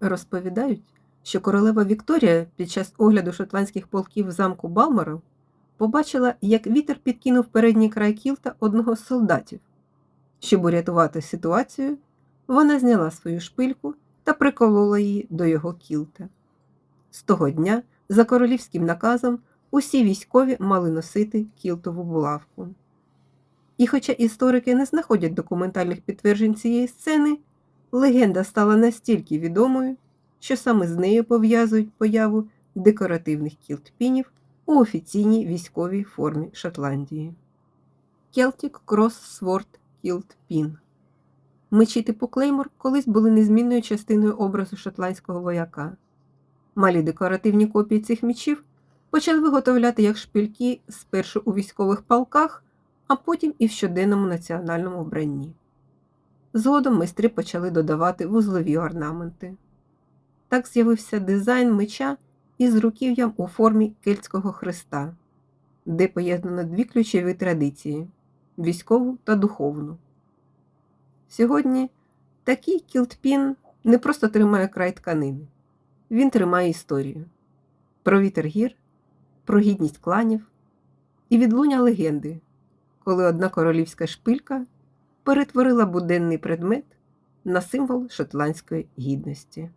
Розповідають, що королева Вікторія під час огляду шотландських полків в замку Балморов побачила, як вітер підкинув передній край кілта одного з солдатів. Щоб урятувати ситуацію, вона зняла свою шпильку та приколола її до його кілта. З того дня, за королівським наказом, усі військові мали носити кілтову булавку. І хоча історики не знаходять документальних підтверджень цієї сцени, легенда стала настільки відомою, що саме з нею пов'язують появу декоративних кілтпінів у офіційній військовій формі Шотландії. Celtic Cross Sword Kilt Pin Мечі типу Клеймор колись були незмінною частиною образу шотландського вояка. Малі декоративні копії цих мечів почали виготовляти як шпильки спершу у військових полках, а потім і в щоденному національному вбранні. Згодом майстри почали додавати вузлові орнаменти. Так з'явився дизайн меча із руків'ям у формі кельтського хреста, де поєднано дві ключові традиції військову та духовну. Сьогодні такий кілтпін не просто тримає край тканини, він тримає історію про вітер гір, про гідність кланів і відлуння легенди, коли одна королівська шпилька перетворила буденний предмет на символ шотландської гідності.